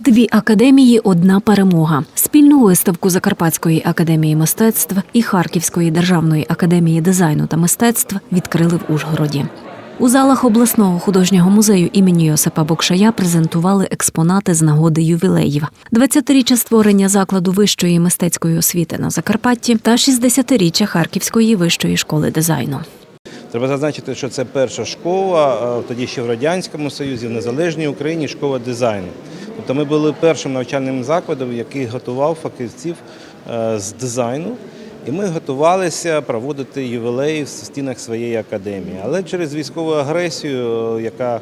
Дві академії, одна перемога. Спільну виставку Закарпатської академії мистецтв і Харківської державної академії дизайну та мистецтв відкрили в Ужгороді. У залах обласного художнього музею імені Йосипа Бокшая презентували експонати з нагоди ювілеїв: 20-річчя створення закладу вищої мистецької освіти на Закарпатті та 60-річчя Харківської вищої школи дизайну. Треба зазначити, що це перша школа, е, тоді ще в Радянському Союзі, в Незалежній Україні школа дизайну. Тобто ми були першим навчальним закладом, який готував фахівців е, з дизайну. І ми готувалися проводити ювілеї в стінах своєї академії. Але через військову агресію, яка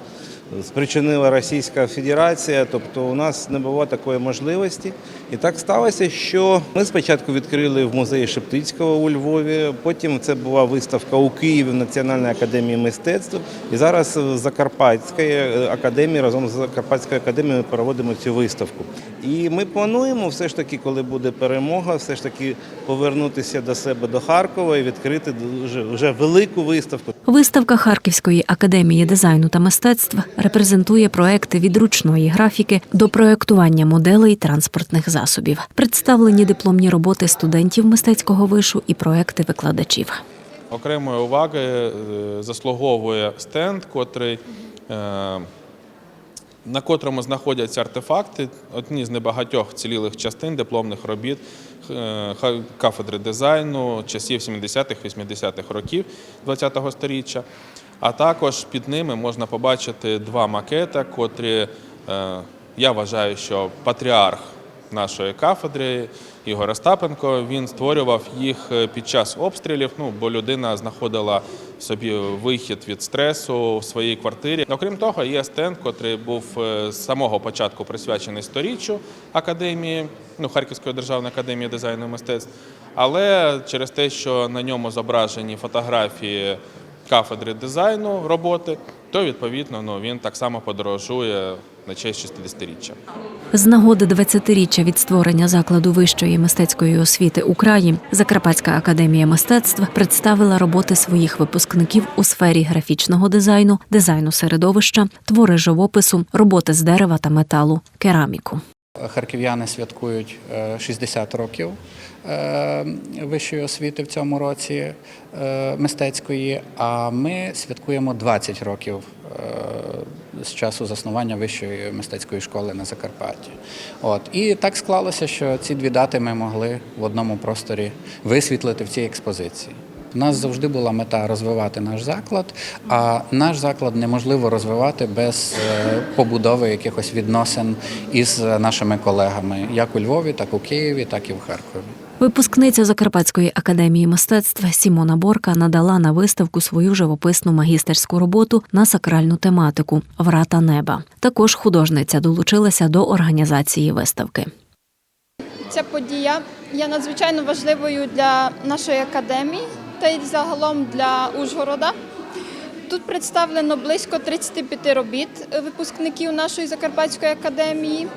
спричинила Російська Федерація, тобто у нас не було такої можливості. І так сталося, що ми спочатку відкрили в музеї Шептицького у Львові, потім це була виставка у Києві в Національній академії мистецтв. І зараз в Закарпатській е, академії разом з Закарпатською академією ми проводимо цю виставку. І ми плануємо все ж таки, коли буде перемога, все ж таки повернутися до себе до Харкова і відкрити дуже вже велику виставку. Виставка Харківської академії дизайну та мистецтв репрезентує проекти від ручної графіки до проектування моделей транспортних засобів, представлені дипломні роботи студентів мистецького вишу і проекти викладачів. Окремої уваги е, заслуговує стенд, котрий, е, на котрому знаходяться артефакти, одні з небагатьох цілілих частин дипломних робіт е, кафедри дизайну часів 70-х-80-х років ХХ століття. А також під ними можна побачити два макети, котрі е, я вважаю, що патріарх нашої кафедри Ігор Остапенко. Він створював їх е, під час обстрілів. Ну бо людина знаходила собі вихід від стресу в своїй квартирі. Окрім того, є стенд, котрий був е, з самого початку присвячений сторіччю академії, ну Харківської державної академії дизайну і мистецтв. Але через те, що на ньому зображені фотографії кафедри дизайну роботи, то відповідно ну, він так само подорожує на честь 60-річчя. З нагоди 20-річчя від створення закладу вищої мистецької освіти у краї Закарпатська академія мистецтв представила роботи своїх випускників у сфері графічного дизайну, дизайну середовища, твори живопису, роботи з дерева та металу, кераміку. Харків'яни святкують е, 60 років е, вищої освіти в цьому році е, мистецької, а ми святкуємо 20 років е, з часу заснування вищої мистецької школи на Закарпатті. От і так склалося, що ці дві дати ми могли в одному просторі висвітлити в цій експозиції. У нас завжди була мета розвивати наш заклад, а наш заклад неможливо розвивати без е, побудови якихось відносин із нашими колегами, як у Львові, так у Києві, так і в Харкові. Випускниця Закарпатської академії мистецтв Сімона Борка надала на виставку свою живописну магістерську роботу на сакральну тематику Врата неба. Також художниця долучилася до організації виставки. Ця подія є надзвичайно важливою для нашої академії та загалом для Ужгорода. Тут представлено близько 35 робіт випускників нашої Закарпатської академії.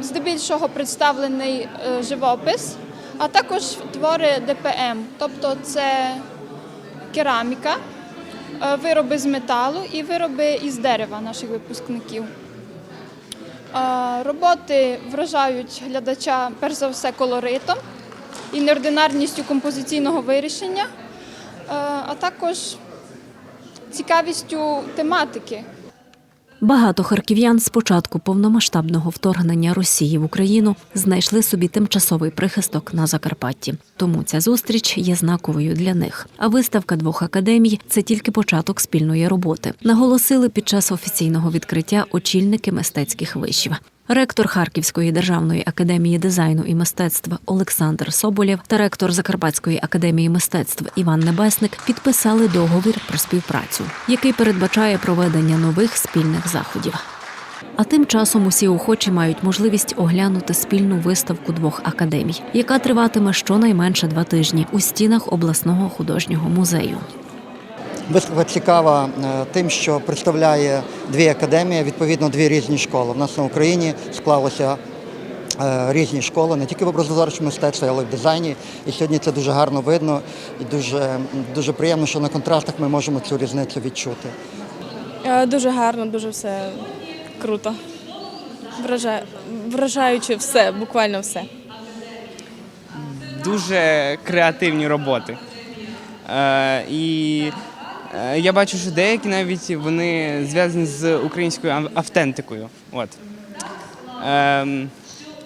Здебільшого представлений е, живопис, а також твори ДПМ, тобто це кераміка, е, вироби з металу і вироби із дерева наших випускників. Е, Роботи вражають глядача перш за все колоритом і неординарністю композиційного вирішення, е, а також цікавістю тематики. Багато харків'ян з початку повномасштабного вторгнення Росії в Україну знайшли собі тимчасовий прихисток на Закарпатті. Тому ця зустріч є знаковою для них. А виставка двох академій це тільки початок спільної роботи. Наголосили під час офіційного відкриття очільники мистецьких вишів. Ректор Харківської державної академії дизайну і мистецтв Олександр Соболєв та ректор Закарпатської академії мистецтв Іван Небесник підписали договір про співпрацю, який передбачає проведення нових спільних заходів. А тим часом усі охочі мають можливість оглянути спільну виставку двох академій, яка триватиме щонайменше два тижні у стінах обласного художнього музею. Виставка цікава е, тим, що представляє дві академії, відповідно дві різні школи. У нас на Україні склалося е, різні школи, не тільки в образотворчому мистецтві, але й в дизайні. І сьогодні це дуже гарно видно і дуже, дуже приємно, що на контрастах ми можемо цю різницю відчути. Е, Дуже гарно, дуже все круто. Вражає, вражаюче все, буквально все. дуже креативні роботи. Е, і я бачу, що деякі навіть вони зв'язані з українською автентикою. От. Ем,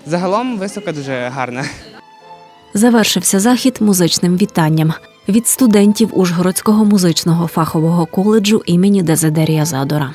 загалом виставка дуже гарна. Завершився захід музичним вітанням від студентів Ужгородського музичного фахового коледжу імені Дезидерія Задора.